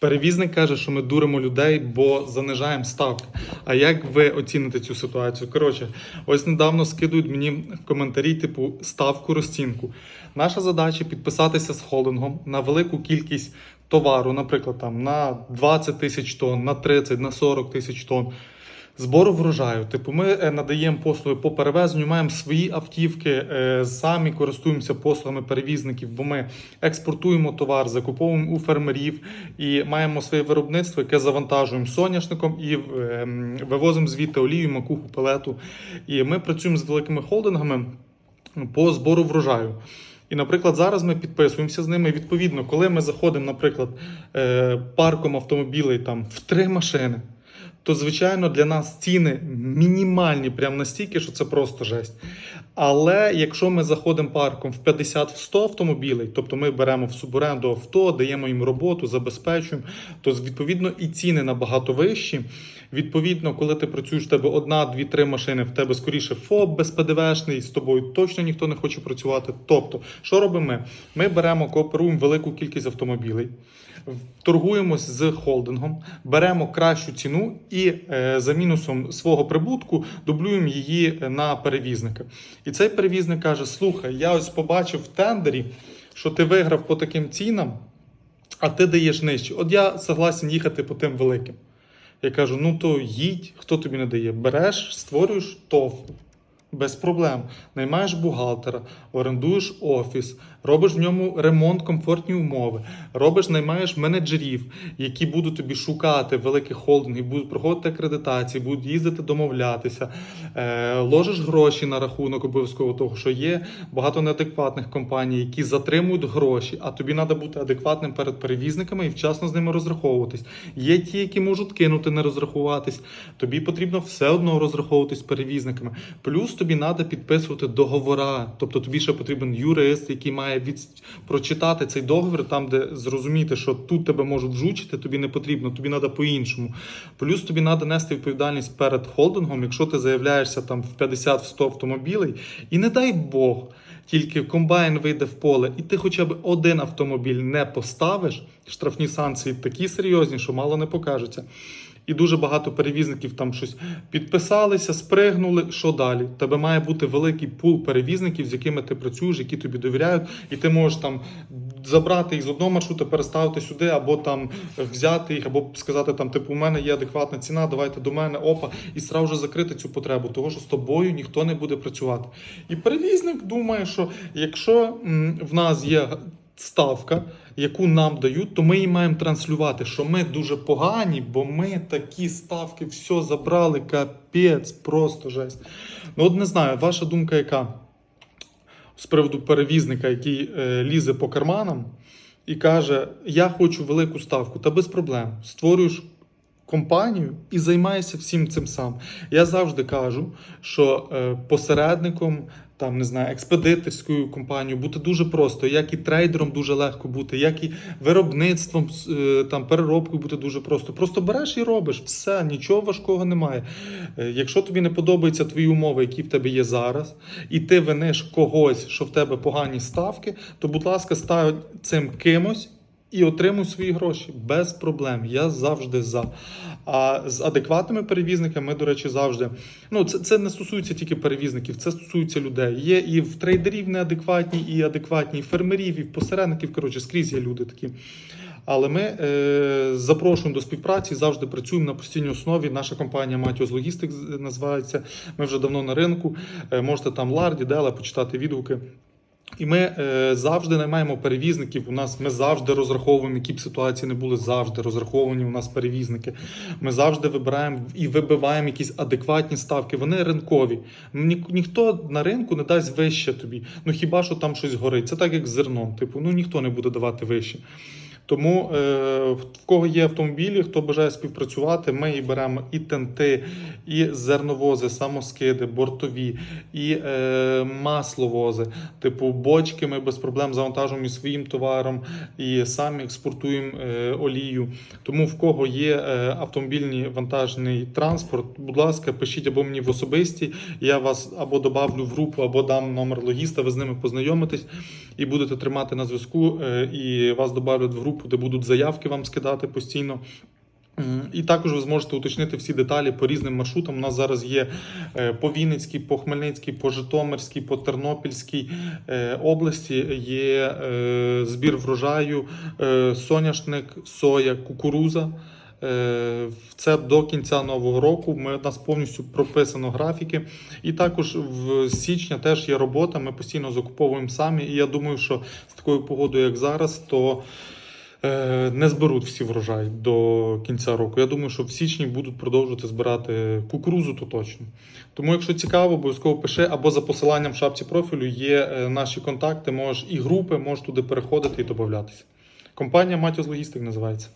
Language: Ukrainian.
Перевізник каже, що ми дуримо людей, бо занижаємо ставки. А як ви оціните цю ситуацію? Коротше, ось недавно скидують мені в коментарі, типу, ставку розцінку. Наша задача підписатися з холдингом на велику кількість товару, наприклад, там на 20 тисяч тонн, на 30, на 40 тисяч тонн. Збору врожаю. Типу, ми е, надаємо послуги по перевезенню, маємо свої автівки, е, самі користуємося послугами перевізників, бо ми експортуємо товар, закуповуємо у фермерів і маємо своє виробництво, яке завантажуємо соняшником і е, вивозимо звідти олію, макуху, пелету. І ми працюємо з великими холдингами по збору врожаю. І, наприклад, зараз ми підписуємося з ними. Відповідно, коли ми заходимо, наприклад, парком автомобілей там в три машини, то звичайно для нас ціни мінімальні, прям настільки, що це просто жесть. Але якщо ми заходимо парком в 50 в 100 автомобілей, тобто ми беремо в суборенду авто, даємо їм роботу, забезпечуємо, то відповідно і ціни набагато вищі. Відповідно, коли ти працюєш в тебе одна, дві, три машини, в тебе скоріше ФОП без ПДВшний, з тобою точно ніхто не хоче працювати. Тобто, що робимо ми? Ми беремо, кооперуємо велику кількість автомобілей, торгуємось з холдингом, беремо кращу ціну і е, за мінусом свого прибутку дублюємо її на перевізника. І цей перевізник каже: Слухай, я ось побачив в тендері, що ти виграв по таким цінам, а ти даєш нижче. От я согласен їхати по тим великим. Я кажу: ну то їдь, хто тобі не дає? Береш, створюєш ТОВ. Без проблем. Наймаєш бухгалтера, орендуєш офіс, робиш в ньому ремонт, комфортні умови, робиш, наймаєш менеджерів, які будуть тобі шукати великих холдингів, будуть проходити акредитації, будуть їздити домовлятися, е, ложиш гроші на рахунок обов'язково того, що є багато неадекватних компаній, які затримують гроші, а тобі треба бути адекватним перед перевізниками і вчасно з ними розраховуватись. Є ті, які можуть кинути, не розрахуватись. Тобі потрібно все одно розраховуватись з перевізниками. Плюс тобі треба підписувати договора. Тобто тобі ще потрібен юрист, який має від... прочитати цей договір, там, де зрозуміти, що тут тебе можуть вжучити, тобі не потрібно, тобі треба по-іншому. Плюс тобі треба нести відповідальність перед холдингом, якщо ти заявляєшся там в 50-100 автомобілей, і не дай Бог. Тільки комбайн вийде в поле, і ти хоча б один автомобіль не поставиш. Штрафні санкції такі серйозні, що мало не покажеться. І дуже багато перевізників там щось підписалися, спригнули. Що далі? Тебе має бути великий пул перевізників, з якими ти працюєш, які тобі довіряють, і ти можеш там забрати їх з одного маршрута, переставити сюди, або там взяти їх, або сказати там, типу, у мене є адекватна ціна, давайте до мене, опа, і сразу вже закрити цю потребу, того що з тобою ніхто не буде працювати. І перевізник думає, що якщо в нас є ставка, яку нам дають, то ми її маємо транслювати, що ми дуже погані, бо ми такі ставки все забрали, капець, просто жесть. Ну, от не знаю, ваша думка яка? З приводу перевізника, який е, лізе по карманам і каже: Я хочу велику ставку, та без проблем. Створюєш компанію і займаєшся всім цим сам. Я завжди кажу, що е, посередником, там не знаю, експедиторською компанією бути дуже просто, як і трейдером дуже легко бути, як і виробництвом, е, там переробкою бути дуже просто. Просто береш і робиш все, нічого важкого немає. Е, Якщо тобі не подобаються твої умови, які в тебе є зараз, і ти виниш когось, що в тебе погані ставки, то, будь ласка, став цим кимось. І отримуй свої гроші без проблем. Я завжди за. А з адекватними перевізниками ми, до речі, завжди. Ну, це, це не стосується тільки перевізників, це стосується людей. Є і в трейдерів неадекватні, і адекватні, і фермерів, і в посередників. Коротше, скрізь є люди такі. Але ми е, запрошуємо до співпраці, завжди працюємо на постійній основі. Наша компанія Матіос Логістик називається. Ми вже давно на ринку. Е, можете там Ларді, Дела почитати відгуки. І ми е, завжди наймаємо перевізників. У нас ми завжди розраховуємо, які б ситуації не були, завжди розраховані у нас перевізники. Ми завжди вибираємо і вибиваємо якісь адекватні ставки. Вони ринкові. Ні, ніхто на ринку не дасть вище тобі. Ну хіба що там щось горить? Це так як з зерном. Типу, ну ніхто не буде давати вище. Тому е, в кого є автомобілі, хто бажає співпрацювати, ми і беремо і тенти, і зерновози, самоскиди, бортові, і е, масловози. Типу бочки ми без проблем завантажуємо і своїм товаром, і самі експортуємо е, олію. Тому в кого є автомобільний вантажний транспорт, будь ласка, пишіть або мені в особисті. Я вас або добавлю в групу, або дам номер логіста. Ви з ними познайомитесь і будете тримати на зв'язку. і вас добавлять в групу. Групу, де будуть заявки вам скидати постійно. І також ви зможете уточнити всі деталі по різним маршрутам. У нас зараз є е, по Вінницькій, по Хмельницькій, по Житомирській, по Тернопільській е, області є е, збір врожаю, соняшник, соя, кукуруза. Це до кінця нового року. Ми у нас повністю прописано графіки. І також в січня теж є робота. Ми постійно закуповуємо самі. І я думаю, що з такою погодою, як зараз, то не зберуть всі врожай до кінця року. Я думаю, що в січні будуть продовжувати збирати кукурузу, то точно. Тому, якщо цікаво, обов'язково пиши або за посиланням в шапці профілю є е, наші контакти, можеш і групи, можеш туди переходити і додатися. Компанія Матіос Логістик називається.